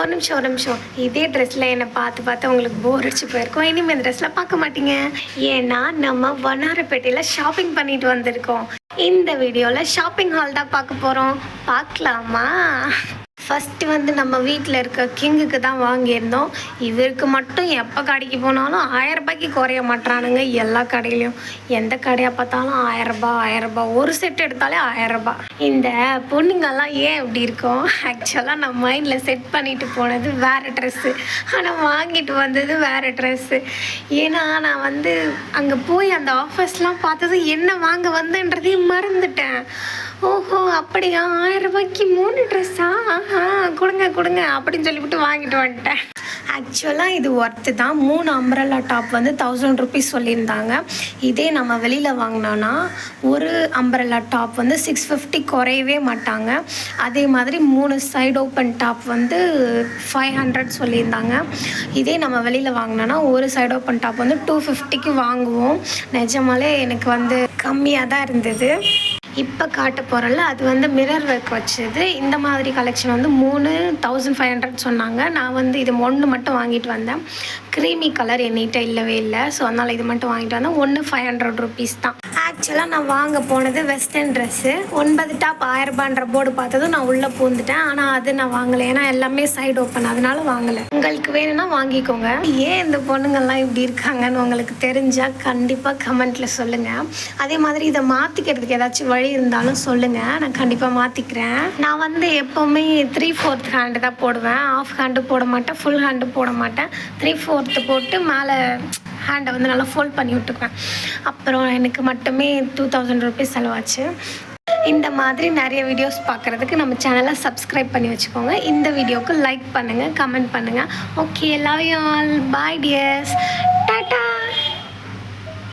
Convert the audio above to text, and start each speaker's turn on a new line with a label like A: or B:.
A: ஒரு நிமிஷம் ஒரு நிமிஷம். இதே ட்ரெஸ்ஸில் என்னை பார்த்து பார்த்து உங்களுக்கு போர் அடிச்சு போயிருக்கோம். இனிமேல் இந்த ட்ரெஸ்ஸில் பார்க்க மாட்டீங்க. ஏன்னா நம்ம வண்ணாரப்பேட்டையில் ஷாப்பிங் பண்ணிட்டு வந்திருக்கோம். இந்த வீடியோவில் ஷாப்பிங் ஹால் தான் பார்க்க போகிறோம் பார்க்கலாமா? ஃபஸ்ட்டு வந்து நம்ம வீட்டில் இருக்க கிங்குக்கு தான் வாங்கியிருந்தோம். இவருக்கு மட்டும் எப்போ கடைக்கு போனாலும் ஆயரரூபாய்க்கு குறைய மாட்றானுங்க எல்லா கடையிலையும். எந்த கடையாக பார்த்தாலும் ஆயரரூபா ஆயரரூபா ஒரு செட் எடுத்தாலே ஆயரரூபா இந்த பொண்ணுங்கெல்லாம் ஏன் இப்படி இருக்கும்? ஆக்சுவலாக நான் மைண்டில் செட் பண்ணிட்டு போனது வேறு ட்ரெஸ்ஸு ஆனால் வாங்கிட்டு வந்தது வேறு ட்ரெஸ்ஸு ஏன்னா நான் வந்து அங்கே போய் அந்த ஆஃபர்ஸ்லாம் பார்த்தது என்ன வாங்க வந்தேன்றதையும் மறந்துட்டேன். ஓஹோ அப்படியா? ஆயிரம் ரூபாய்க்கு மூணு ட்ரெஸ்ஸா ஆஹா கொடுங்க கொடுங்க அப்படின்னு சொல்லிவிட்டு வாங்கிட்டு வந்துட்டேன். ஆக்சுவலாக இது ஒர்த்து தான். மூணு அம்ப்ரல்லா டாப் வந்து தௌசண்ட் ருபீஸ் சொல்லியிருந்தாங்க. இதே நம்ம வெளியில் வாங்கினோன்னா ஒரு அம்ப்ரல்லா டாப் வந்து சிக்ஸ் ஃபிஃப்டி குறையவே மாட்டாங்க. அதே மாதிரி மூணு சைடு ஓப்பன் டாப் வந்து ஃபைவ் ஹண்ட்ரட் சொல்லியிருந்தாங்க. இதே நம்ம வெளியில் வாங்கினோன்னா ஒரு சைடு ஓப்பன் டாப் வந்து டூ ஃபிஃப்டிக்கு வாங்குவோம். நிஜமாலே எனக்கு வந்து கம்மியாக தான் இருந்தது. இப்போ காட்ட போகிறல அது வந்து மிரர் ஒர்க் வச்சது. இந்த மாதிரி கலெக்ஷன் வந்து மூணு தௌசண்ட் ஃபைவ் ஹண்ட்ரட் சொன்னாங்க. நான் வந்து இது ஒன்று மட்டும் வாங்கிட்டு வந்தேன். க்ரீமி கலர் என்கிட்ட இல்லவே இல்லை. ஸோ அதனால் இது மட்டும் வாங்கிட்டு வந்தேன். ஒன்று ஃபைவ் ஹண்ட்ரட் ருபீஸ் தான். ஆக்சுவலாக நான் வாங்க போனது வெஸ்டர்ன் ட்ரெஸ்ஸு ஒன்பது டாப் ஆயிரம் ரூபான்ற போர்டு பார்த்ததும் நான் உள்ளே பூந்துட்டேன். ஆனால் அது நான் வாங்கலை. ஏன்னா எல்லாமே சைடு ஓப்பன் அதனால வாங்கலை. உங்களுக்கு வேணும்னா வாங்கிக்கோங்க. ஏன் இந்த பொண்ணுங்கள்லாம் இப்படி இருக்காங்கன்னு உங்களுக்கு தெரிஞ்சால் கண்டிப்பாக கமெண்ட்டில் சொல்லுங்கள் அதே மாதிரி இதை மாற்றிக்கிறதுக்கு ஏதாச்சும் வழி இருந்தாலும் சொல்லுங்கள் நான் கண்டிப்பாக மாற்றிக்கிறேன் நான் வந்து எப்போவுமே த்ரீ ஃபோர்த் ஹேண்டு தான் போடுவேன். ஆஃப் ஹேண்டு போட மாட்டேன். ஃபுல் ஹேண்டு போட மாட்டேன். த்ரீ ஃபோர்த்து போட்டு மேலே ஹேண்டை வந்து நல்லா ஃபோல்ட் பண்ணி விட்டுக்குவேன். அப்புறம் எனக்கு மட்டுமே டூ தௌசண்ட் ருபீஸ் செலவாச்சு. இந்த மாதிரி நிறைய வீடியோஸ் பார்க்குறதுக்கு நம்ம சேனலை சப்ஸ்கிரைப் பண்ணி வச்சுக்கோங்க. இந்த வீடியோவுக்கு லைக் பண்ணுங்கள் கமெண்ட் பண்ணுங்கள் okay love you all bye dears